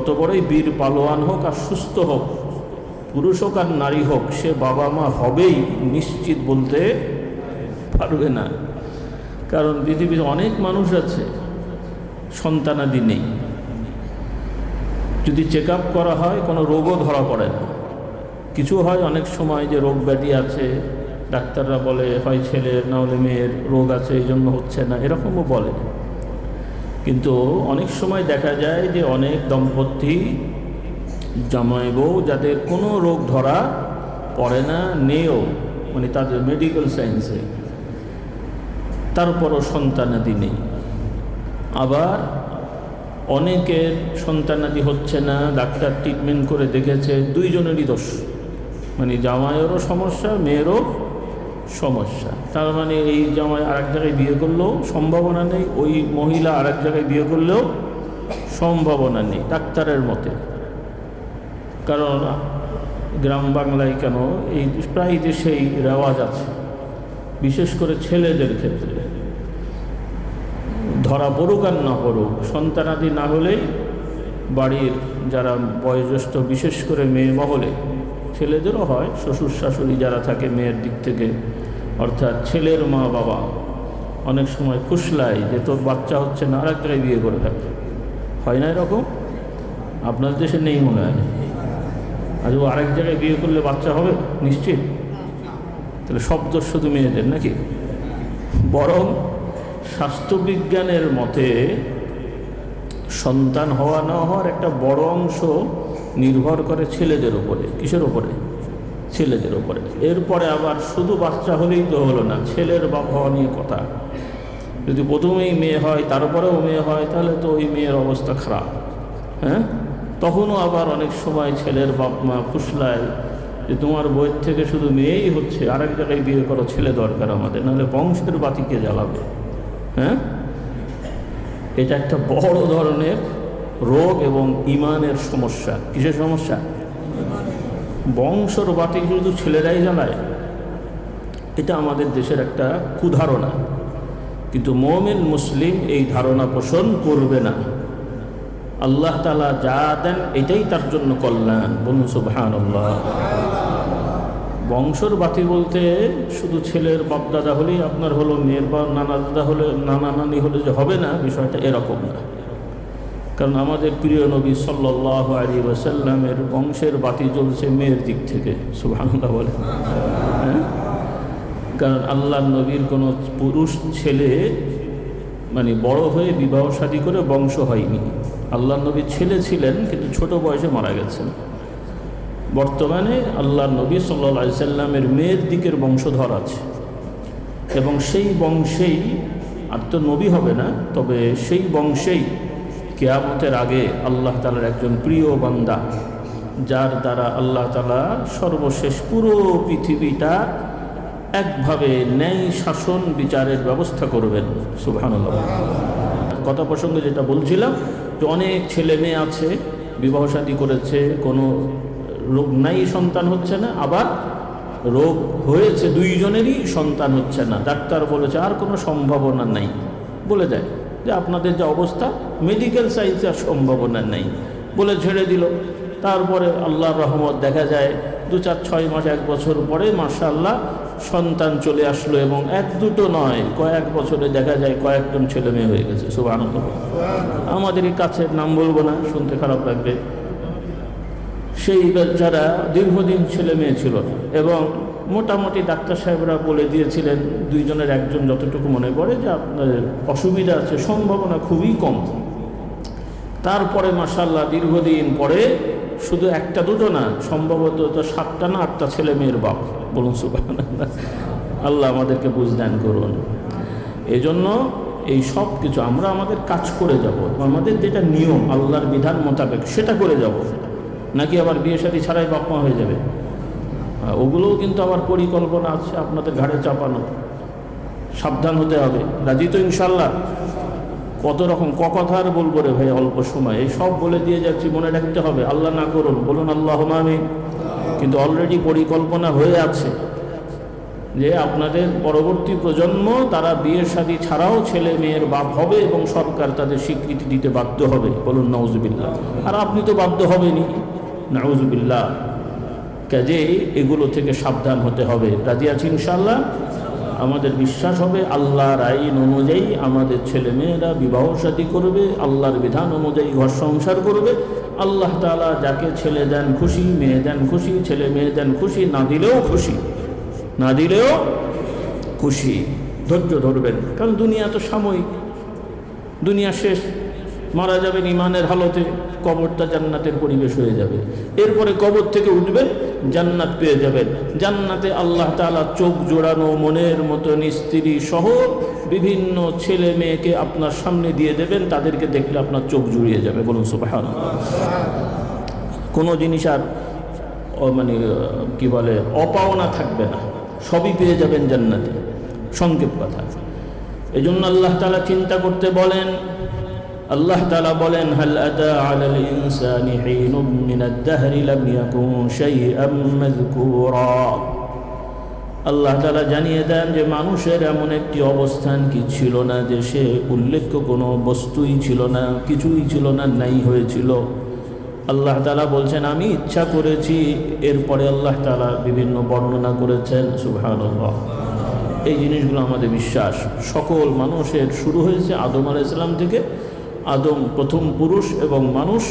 যত বড়ই বীর পালোয়ান হোক আর সুস্থ হোক, পুরুষ হোক আর নারী হোক, সে বাবা মা হবেই নিশ্চিত বলতে পারবে না। কারণ পৃথিবীতে অনেক মানুষ আছে, সন্তানাদি নেই। যদি চেক করা হয়, কোনো রোগও ধরা পড়ে না। কিছু হয় অনেক সময় যে রোগ ব্যাধি আছে, ডাক্তাররা বলে, হয় ছেলের, না হলে মেয়ের রোগ আছে, এই জন্য হচ্ছে না। এরকমও বলে। কিন্তু অনেক সময় দেখা যায় যে অনেক দম্পতি জামাই বউ যাদের কোনো রোগ ধরা পড়ে না, নেও মানে তাদের মেডিকেল সায়েন্সে তারপরও সন্তানাদি নেই। আবার অনেকের সন্তানাদি হচ্ছে না, ডাক্তার ট্রিটমেন্ট করে দেখেছে, দুইজনেরই দোষ। মানে জামাইয়েরও সমস্যা, মেয়েরও সমস্যা। তার মানে এই জামাই আরেক জায়গায় বিয়ে করলেও সম্ভাবনা নেই, ওই মহিলা আরেক জায়গায় বিয়ে করলেও সম্ভাবনা নেই, ডাক্তারের মতে। কারণ গ্রাম বাংলায় কেন এই প্রায় দেশেই রেওয়াজ আছে, বিশেষ করে ছেলেদের ক্ষেত্রে। ধরা পড়ুক আর না পড়ুক, সন্তানাদি না হলেই বাড়ির যারা বয়োজ্যেষ্ঠ, বিশেষ করে মেয়ে মহলে ছেলেদেরও হয়, শ্বশুর শাশুড়ি যারা থাকে মেয়ের দিক থেকে। অর্থাৎ ছেলের মা বাবা অনেক সময় ফুসলায় যে তোর বাচ্চা হচ্ছে না আর এক জায়গায় বিয়ে করে থাকে হয় না এরকম? আপনার দেশে নেই মনে হয়? আজ ও আরেক জায়গায় বিয়ে করলে বাচ্চা হবে? নিশ্চিত? তাহলে সব দোষ শুধু মেয়েদের নাকি? বরং স্বাস্থ্যবিজ্ঞানের মতে সন্তান হওয়া না হওয়ার একটা বড় অংশ নির্ভর করে ছেলেদের উপরে, কিসের উপরে? ছেলেদের উপরে। এরপরে আবার শুধু বাচ্চা হলেই তো হলো না, ছেলের বাপ হওয়া নিয়ে কথা। যদি প্রথমেই মেয়ে হয়, তারপরেও মেয়ে হয়, তাহলে তো ওই মেয়ের অবস্থা খারাপ। হ্যাঁ? তখনও আবার অনেক সময় ছেলের বাপ মা ফুসলায় যে তোমার বইয়ের থেকে শুধু মেয়েই হচ্ছে, আরেক জায়গায় বিয়ে করো, ছেলে দরকার আমাদের, নাহলে বংশের বাতিকে জ্বালাবে। হ্যাঁ? এটা একটা বড় ধরনের রোগ এবং ইমানের সমস্যা। কিসের সমস্যা? বংশর বাতি শুধু ছেলেরাই জ্বালায়। এটা আমাদের দেশের একটা কুধারণা। কিন্তু মোমেন, মুসলিম এই ধারণা পোষণ করবে না। আল্লাহ তালা যা দেন এটাই তার জন্য কল্যাণ। সুবহান আল্লাহ বংশর বাতি বলতে শুধু ছেলের বাপদাদা হলেই আপনার হলো মেয়ের বা নানা দাদা হলে, নানা নানি হলে যে হবে না, বিষয়টা এরকম না। কারণ আমাদের প্রিয় নবী সাল্লাহ আলী ওয়াসাল্লামের বংশের বাতি জ্বলছে মেয়ের দিক থেকে, সুবহানাল্লাহ বলে। হ্যাঁ? কারণ আল্লাহ নবীর কোনো পুরুষ ছেলে মানে বড় হয়ে বিবাহ শাদী করে বংশ হয়নি। আল্লাহ নবীর ছেলে ছিলেন, কিন্তু ছোট বয়সে মারা গেছেন। বর্তমানে আল্লাহ নবী সাল্লা সাল্লামের মেয়ের দিকের বংশধর আছে। এবং সেই বংশেই আর তো নবী হবে না, তবে সেই বংশেই কেয়ামতের আগে আল্লাহ তালার একজন প্রিয় বান্দা, যার দ্বারা আল্লাহ তালা সর্বশেষ পুরো পৃথিবীটা একভাবে ন্যায় শাসন বিচারের ব্যবস্থা করবেন। সুবহানাল্লাহ। কথা প্রসঙ্গে যেটা বলছিলাম যে অনেক ছেলে মেয়ে আছে, বিবাহ শাদী করেছে, কোনো রোগ নাই সন্তান হচ্ছে না আবার রোগ হয়েছে দুইজনেরই সন্তান হচ্ছে না। ডাক্তার বলেছে আর কোনো সম্ভাবনা নাই। বলে দেয় যে আপনাদের যে অবস্থা মেডিকেল সায়েন্সে আর সম্ভাবনা নেই। বলে ছেড়ে দিল। তারপরে আল্লাহর রহমত দেখা যায় দু চার ছয় মাস এক বছর পরে মাশাল্লাহ সন্তান চলে আসলো এবং এক দুটো নয় কয়েক বছরে দেখা যায় কয়েকজন ছেলে মেয়ে হয়ে গেছে শুভ আনন্দ আমাদের এই কাছের নাম বলব না শুনতে খারাপ লাগবে। সেই যারা দীর্ঘদিন ছেলে মেয়ে ছিল এবং মোটামুটি ডাক্তার সাহেবরা বলে দিয়েছিলেন, দুইজনের একজন যতটুকু মনে পড়ে যে আপনাদের অসুবিধা আছে, সম্ভাবনা খুবই কম। তারপরে মাসাল্লাহ দীর্ঘদিন পরে শুধু একটা দুটো না, সম্ভবত তো সাতটা না আটটা ছেলে মেয়ের বাপ। বলুন সুবাহ আল্লাহ আমাদেরকে বুঝদান করুন। এজন্য এই সব কিছু আমরা আমাদের কাজ করে যাব। আমাদের যেটা নিয়ম, আল্লাহর বিধান মোতাবেক সেটা করে যাব। নাকি আবার বিয়ে সাথী ছাড়াই বাপ মা হয়ে যাবে? ওগুলোও কিন্তু আমার পরিকল্পনা আছে আপনাদের ঘাড়ে চাপানো। সাবধান হতে হবে। রাজি তো ইনশাল্লাহ কত রকম ক কথা আর বলব রে ভাই অল্প সময়। এই সব বলে দিয়ে যাচ্ছি, মনে রাখতে হবে, আল্লাহ না করুন। বলুন আল্লাহ আমি কিন্তু অলরেডি পরিকল্পনা হয়ে আছে যে আপনাদের পরবর্তী প্রজন্ম, তারা বিয়ের শাদী ছাড়াও ছেলে মেয়ের বাপ হবে এবং সরকার তাদের স্বীকৃতি দিতে বাধ্য হবে। বলুন নওজবিল্লা আর আপনি তো বাধ্য হবেনি নাউজুবিল্লাহ কাজে এগুলো থেকে সাবধান হতে হবে। রাজি আছি ইনশাল্লাহ আমাদের বিশ্বাস হবে আল্লাহর আইন অনুযায়ী আমাদের ছেলে মেয়েরা বিবাহ সাদী করবে, আল্লাহর বিধান অনুযায়ী ঘর সংসার করবে। আল্লাহ তালা যাকে ছেলে দেন খুশি, মেয়ে দেন খুশি, ছেলে মেয়ে দেন খুশি, না দিলেও খুশি, না দিলেও খুশি। ধৈর্য ধরবেন, কারণ দুনিয়া তো সাময়িক, দুনিয়া শেষ। মারা যাবেন ইমানের হালতে, কবরটা জান্নাতের পরিবেশ হয়ে যাবে। এরপরে কবর থেকে উঠবেন, জান্নাত পেয়ে যাবেন। জান্নাতে আল্লাহ তাআলা চোখ জোড়ানো, মনের মতো স্ত্রী সহ বিভিন্ন ছেলে মেয়েকে আপনার সামনে দিয়ে দেবেন, তাদেরকে দেখলে আপনার চোখ জুড়িয়ে যাবে। বলুন সুবাহান কোনো জিনিস আর মানে কি বলে, অপাওনা থাকবে না। সবই পেয়ে যাবেন জান্নাতে। সংক্ষেপ কথা। এই জন্য আল্লাহ তালা চিন্তা করতে বলেন আল্লাহ তালা বলেন, হাল আতা আলাল ইনসানি হিনুম মিনাদ দাহরি লাম ইয়াকুন শাইআম মাযকুরা। আল্লাহ তালা জানিয়ে দেন যে, মানুষের এমন একটি অবস্থান কি ছিল না যে, সে উল্লেখ্য কোনো বস্তুই ছিল না, কিছুই ছিল না, নাই হয়েছিল। আল্লাহ তালা বলছেন, আমি ইচ্ছা করেছি, এরপরে আল্লাহ তালা বিভিন্ন বর্ণনা করেছেন। সুবহান এই জিনিসগুলো আমাদের বিশ্বাস। সকল মানুষের, শুরু হয়েছে আদম আলাহ ইসলাম থেকে আদম প্রথম পুরুষ এবং মানুষ,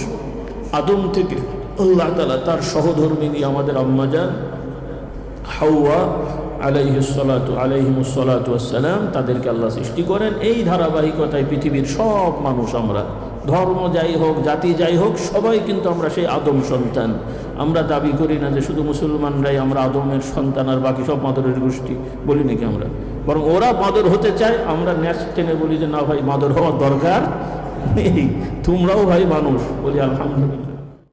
আদম থেকে আল্লাহ তালা তার সহধর্মিনী আমাদের আম্মাজান হাওয়া আলাইহিসলাতু আলাইহিমুসলাতু আসসালাম তাদেরকে আল্লাহ সৃষ্টি করেন। এই ধারাবাহিকতায় পৃথিবীর সব মানুষ আমরা, ধর্ম যাই হোক, জাতি যাই হোক, সবাই কিন্তু আমরা সেই আদম সন্তান। আমরা দাবি করি না যে শুধু মুসলমানরাই আমরা আদমের সন্তান আর বাকি সব মাদরের গোষ্ঠী, বলি নাকি আমরা? বরং ওরা মাদর হতে চায়, আমরা ন্যাস টেনে বলি যে, না ভাই, মাদর হওয়ার দরকার তোমরাও ভাই মানুষ বলি আলহামদুলিল্লাহ।